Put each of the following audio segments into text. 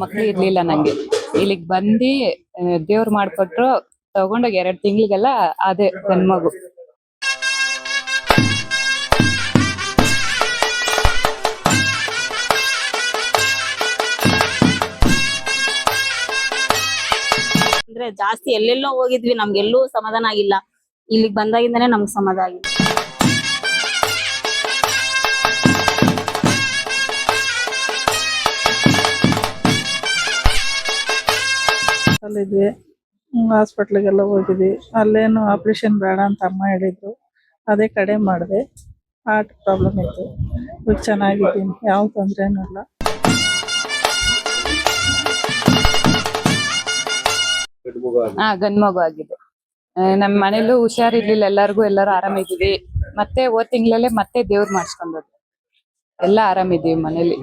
ಮಕ್ಳು ಇರ್ಲಿಲ್ಲ ನಂಗೆ. ಇಲ್ಲಿಗ್ ಬಂದಿ ದೇವ್ರು ಮಾಡ್ಕೊಟ್ರು, ತಗೊಂಡೋಗಿ ಎರಡ್ ತಿಂಗ್ಳಿಗೆಲ್ಲ ಅದೇ ಮಗು ಅಂದ್ರೆ ಜಾಸ್ತಿ ಎಲ್ಲೆಲ್ಲೋ ಹೋಗಿದ್ವಿ, ನಮ್ಗೆಲ್ಲೂ ಸಮಾಧಾನ ಆಗಿಲ್ಲ. ಇಲ್ಲಿಗ್ ಬಂದಾಗಿಂದಾನೆ ನಮ್ಗೆ ಸಮಾಧಾನ ಆಗಿಲ್ಲ. ಅಲ್ಲಿದ್ವಿ ಹಾಸ್ಪಿಟ್ಲಿಗೆಲ್ಲ ಹೋಗಿದ್ವಿ. ಅಲ್ಲೇನು ಆಪ್ರೇಷನ್ ಬೇಡ ಅಂತ ಅಮ್ಮ ಹೇಳಿದ್ರು. ಅದೇ ಕಡೆ ಮಾಡಿದೆ. ಹಾರ್ಟ್ ಪ್ರಾಬ್ಲಮ್ ಇತ್ತು. ಇವಾಗ ಚೆನ್ನಾಗಿದ್ದೀನಿ. ಯಾವ ತೊಂದರೆನೂ ಇಲ್ಲ. ಹಾ ಗಂಡ್ಮಗು ಆಗಿದೆ. ನಮ್ ಮನೇಲೂ ಹುಷಾರಿರ್ಲಿಲ್ಲ. ಎಲ್ಲಾರ್ಗು ಎಲ್ಲಾರು ಆರಾಮಿದೀವಿ ಮತ್ತೆ ಓ ತಿಂಗಳಲ್ಲೇ ಮತ್ತೆ ದೇವ್ರ್ ಮಾಡಿಸ್ಕೊಂಡ್ರು ಎಲ್ಲ ಆರಾಮಿದೀವಿ ಮನೇಲಿ.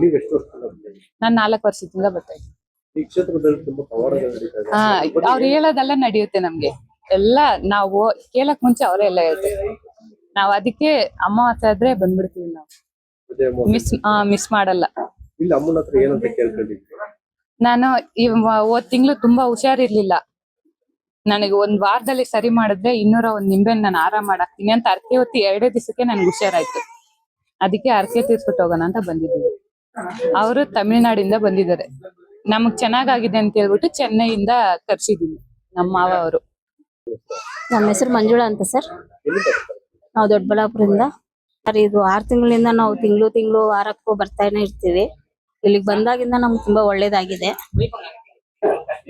ನಾನ್ ನಾಲ್ಕು ವರ್ಷದಿಂದ ಬರ್ತಾ ಇದ್ದೀನಿ. ಈ ಕ್ಷೇತ್ರದಲ್ಲಿ ತುಂಬಾ ಪವಾಡಗಳು ನಡೀತಾ ಇದೆ. ಹಾ ಅವ್ರು ಹೇಳೋದೆಲ್ಲ ನಡೆಯುತ್ತೆ ನಮ್ಗೆ. ಎಲ್ಲ ನಾವು ಕೇಳಕ್ ಮುಂಚೆ ಅವರೇ ಎಲ್ಲ ಹೇಳ್ತಾರೆ. ನಾವ್ ಅದಕ್ಕೆ ಅಮಾವಾಸ್ಯೆ ಆದ್ರೆ ಬಂದ್ಬಿಡ್ತೀವಿ ನಾವು. ಮಿಸ್ ಆ ಮಿಸ್ ಮಿಸ್ ಮಾಡಲ್ಲ. ಇಲ್ಲಿ ಅಮ್ಮನ ಹತ್ರ ಏನಂತ ಕೇಳ್ಕೊಂಡಿದ್ವಿ ನಾನು ಈ ವ- ಹೋದ್ ತಿಂಗಳು ತುಂಬಾ ಹುಷಾರಿರ್ಲಿಲ್ಲ. ನನಗೆ ಒಂದ್ ವಾರದಲ್ಲಿ ಸರಿ ಮಾಡಿದ್ರೆ ಇನ್ನೂರ ಒಂದ್ ನಿಂಬೆ ನಾನು ಆರಾಮ್ ಮಾಡಾಕ್ತೀನಿ ಅಂತ ಅರ್ಕೆ ಹೊತ್ತಿ ಎರಡೇ ದಿವಸಕ್ಕೆ ನನ್ಗೆ ಹುಷಾರಾಯ್ತು. ಅದಕ್ಕೆ ಅರ್ಕೆ ತೀರ್ಸ್ಬಿಟ್ಟು ಹೋಗೋಣ ಅಂತ ಬಂದಿದ್ದೀವಿ. ಅವರು ತಮಿಳ್ನಾಡಿಂದ ಬಂದಿದ್ದಾರೆ. ನಮಗ್ ಚೆನ್ನಾಗಾಗಿದೆ ಅಂತ ಹೇಳ್ಬಿಟ್ಟು ಚೆನ್ನೈಯಿಂದ ಕರ್ಸಿದೀವಿ ನಮ್ಮ ಮಾವ ಅವರು. ನಮ್ಮ ಹೆಸರು ಮಂಜುಳಾ ಅಂತ ಸರ್. ನಾವು ದೊಡ್ಡಬಳ್ಳಾಪುರದಿಂದ ಸರ್ ಇದು ಆರು ತಿಂಗಳಿಂದ ನಾವು ತಿಂಗಳು ತಿಂಗಳು ವಾರಕ್ಕೂ ಬರ್ತಾನೆ ಇರ್ತೀವಿ. ಇಲ್ಲಿಗೆ ಬಂದಾಗಿಂದ ನಮ್ಗೆ ತುಂಬಾ ಒಳ್ಳೇದಾಗಿದೆ.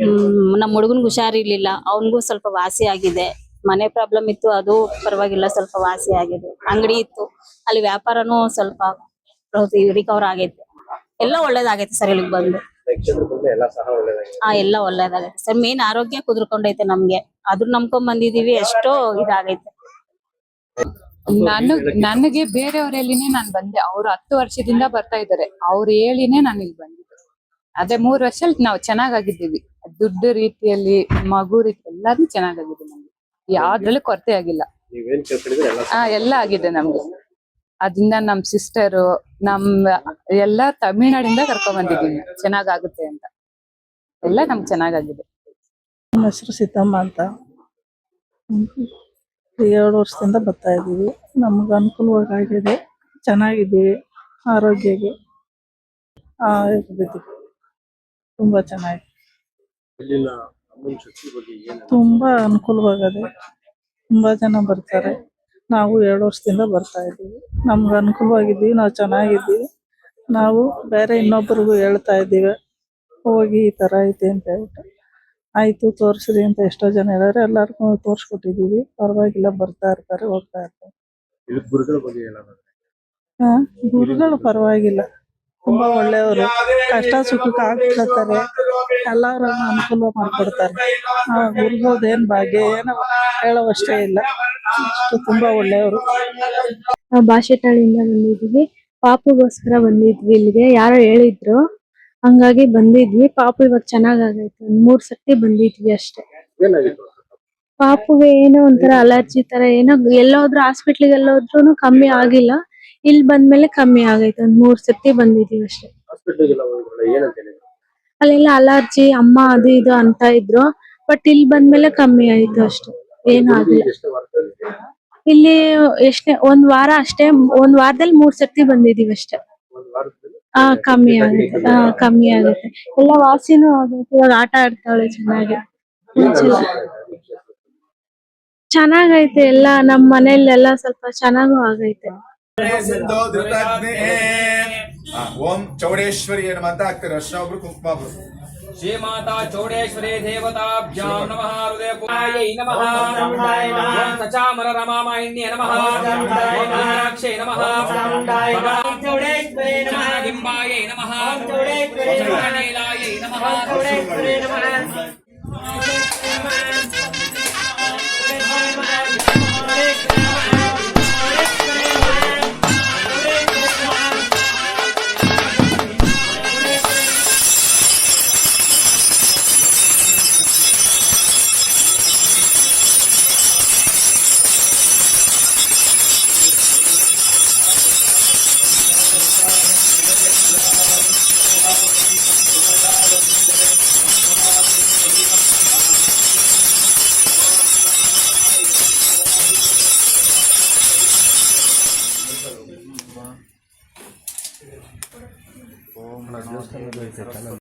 ಹ್ಮ್ ನಮ್ಮ ಹುಡುಗನ್ಗೆ ಹುಷಾರಿರ್ಲಿಲ್ಲ. ಅವನಿಗೂ ಸ್ವಲ್ಪ ವಾಸಿ ಆಗಿದೆ. ಮನೆ ಪ್ರಾಬ್ಲಮ್ ಇತ್ತು ಅದು ಪರವಾಗಿಲ್ಲ ಸ್ವಲ್ಪ ವಾಸಿ ಆಗಿದೆ. ಅಂಗಡಿ ಇತ್ತು. ಅಲ್ಲಿ ವ್ಯಾಪಾರನೂ ಸ್ವಲ್ಪ ರಿಕವರ್ ಆಗೈತೆ. ಎಲ್ಲ ಒಳ್ಳೇದಾಗೈತೆ ಸರ್ ಇಲ್ಲಿಗೆ ಬಂದು. ಕ್ಷೇತ್ರಕ್ಕೆ ಎಲ್ಲ ಒಳ್ಳೇದಾಗೈತೆ ಸರ್ ಮೇನ್ ಆರೋಗ್ಯ ಕುದುರ್ಕೊಂಡೈತೆ ನಮ್ಗೆ. ಅದ್ರ ನಂಬ್ಕೊಂಡ್ ಬಂದಿದೀವಿ ಎಷ್ಟೋ ಇದಾಗೈತೆ. ನಾನು ನನಗೆ ಬೇರೆಯವ್ರ ಹೇಳಿನೇ ನಾನ್ ಬಂದೆ. ಅವ್ರು ಹತ್ತು ವರ್ಷದಿಂದ ಬರ್ತಾ ಇದ್ದಾರೆ. ಅವ್ರು ಹೇಳಿನೇ ನಾನು ಇಲ್ಲಿ ಬಂದಿದ್ದೆ. ಅದೇ ಮೂರ್ ವರ್ಷ ನಾವು ಚೆನ್ನಾಗಾಗಿದ್ದೀವಿ. ದುಡ್ಡು ರೀತಿಯಲ್ಲಿ ಮಗು ರೀತಿ ಎಲ್ಲಾನು ಚೆನ್ನಾಗಾಗಿದೆ ನಮ್ಗೆ. ಯಾವ್ದ್ರಲ್ಲೂ ಕೊರತೆ ಆಗಿಲ್ಲ. ಹಾ ಕೇಳ್ಕೊಂಡಿದ್ರೆ ಎಲ್ಲ ಆ ಎಲ್ಲ ಆಗಿದೆ ನಮ್ಗೆ. ಅದರಿಂದ ನಮ್ ಸಿಸ್ಟರು ನಮ್ ಎಲ್ಲ ತಮಿಳ್ನಾಡಿಂದ ಕರ್ಕೊಂಡ್ ಬಂದಿದ್ದೀನಿ. ಚೆನ್ನಾಗಾಗುತ್ತೆ ಅಂತ. ಎಲ್ಲ ನಮ್ಗೆ ಚೆನ್ನಾಗಾಗಿದೆ. ನಮ್ಮ ಹೆಸರು ಸೀತಮ್ಮ ಅಂತ. ಎರಡು ಏಳು ವರ್ಷದಿಂದ ಬರ್ತಾ ಇದ್ದೀವಿ. ನಮ್ಗೆ ಅನುಕೂಲವಾಗಿದೆ. ಚೆನ್ನಾಗಿದ್ದೀವಿ ಆರೋಗ್ಯಗೆ ತುಂಬಾ ತುಂಬ ಚೆನ್ನಾಗಿ ತುಂಬಾ ಅನುಕೂಲವಾಗದೆ ತುಂಬಾ ಜನ ಬರ್ತಾರೆ. ನಾವು ಎರಡು ವರ್ಷದಿಂದ ಬರ್ತಾ ಇದ್ದೀವಿ. ನಮ್ಗೆ ಅನುಕೂಲವಾಗಿದ್ದೀವಿ ನಾವು ಚೆನ್ನಾಗಿದ್ದೀವಿ. ನಾವು ಬೇರೆ ಇನ್ನೊಬ್ಬರಿಗೂ ಹೇಳ್ತಾ ಇದ್ದೀವಿ ಹೋಗಿ ಈ ತರ ಐತೆ ಅಂತ ಹೇಳ್ಬಿಟ್ಟು. ಆಯ್ತು ತೋರಿಸ್ರಿ ಅಂತ ಎಷ್ಟೋ ಜನ ಹೇಳಾರೆ ಎಲ್ಲರಿಗೂ ತೋರಿಸ್ಕೊಟ್ಟಿದ್ದೀವಿ. ಪರವಾಗಿಲ್ಲ ಬರ್ತಾ ಇರ್ತಾರೆ ಹೋಗ್ತಾ ಇರ್ತಾರೆ. ಹಾಂ ಗುರುಗಳ ಪರವಾಗಿಲ್ಲ. ತುಂಬಾ ಒಳ್ಳೆಯವರು. ಕಷ್ಟ ಸುಖಕ್ಕೆ ಆಗ್ತಾರೆ ಎಲ್ಲರೂ ಅನುಕೂಲ ಮಾಡ್ಕೊಡ್ತಾರೆ. ಆ ಏನು ಭಾಗ್ಯ? ಏನೋ ಹೇಳೋವಷ್ಟೇ ಇಲ್ಲ. ತುಂಬಾ ಒಳ್ಳೆಯವರು. ನಾವು ಭಾಷೆಟಾಳಿಂದ ಬಂದಿದ್ವಿ ಪಾಪುಗೋಸ್ಕರ ಬಂದಿದ್ವಿ ಇಲ್ಲಿಗೆ. ಯಾರೋ ಹೇಳಿದ್ರು. ಹಂಗಾಗಿ ಬಂದಿದ್ವಿ. ಪಾಪು ಇವಾಗ ಚೆನ್ನಾಗಾಗೈತೆ. ಒಂದ್ ಮೂರ್ ಸರ್ತಿ ಬಂದಿದ್ವಿ ಅಷ್ಟೇ. ಪಾಪುಗೆ ಏನೋ ಒಂಥರ ಅಲರ್ಜಿ ತರ ಏನೋ ಎಲ್ಲೋದ್ರು ಹಾಸ್ಪಿಟ್ಲಿಗೆ ಎಲ್ಲೋದ್ರು ಕಮ್ಮಿ ಆಗಿಲ್ಲ. ಇಲ್ಲಿ ಬಂದ್ಮೇಲೆ ಕಮ್ಮಿ ಆಗೈತೆ. ಒಂದ್ ಮೂರ್ ಸರ್ತಿ ಬಂದಿದ್ವಿ ಅಷ್ಟೇ. ಅಲ್ಲೆಲ್ಲ ಅಲರ್ಜಿ ಅಮ್ಮ ಅದು ಇದು ಅಂತ ಇದ್ರು. ಬಟ್ ಇಲ್ಲಿ ಬಂದ್ಮೇಲೆ ಕಮ್ಮಿ ಆಯ್ತು ಅಷ್ಟೇ. ಏನು ಆಗಿಲ್ಲ ಇಲ್ಲಿ. ಎಷ್ಟೇ ಒಂದ್ ವಾರ ಅಷ್ಟೇ ಒಂದ್ ವಾರದಲ್ಲಿ ಮೂರ್ ಸರ್ತಿ ಬಂದಿದೀವಿ ಅಷ್ಟೇ. ಹಾ ಆ ಕಮ್ಮಿ ಆಗುತ್ತೆ. ಹಾ ಕಮ್ಮಿ ಆಗುತ್ತೆ. ಎಲ್ಲ ವಾಸಿನೂ ಆಗುತ್ತೆ ಇವಾಗ ಆಟ ಆಡ್ತಾಳೆ ಚೆನ್ನಾಗಿ. ಚೆನ್ನಾಗೈತೆ ಎಲ್ಲ ನಮ್ ಮನೇಲೆಲ್ಲ ಸ್ವಲ್ಪ ಚೆನ್ನಾಗೂ ಆಗೈತೆ. ಓಂ ಚೌಡೇಶ್ವರಿ ಏನು ಅಂತ ಅಷ್ಟೊಬ್ರು ಅರ್ಶನ ಒಬ್ರು ಕುಂಕುಮ శ్రీమాతా చౌడేశ్వరీ దేవతాభ్యాం నమ హృదయకుమారై నమ సచామర రమామాయిణ్యే నమ నాక్షే నమ హింబాయై నమ నీలాయై నమ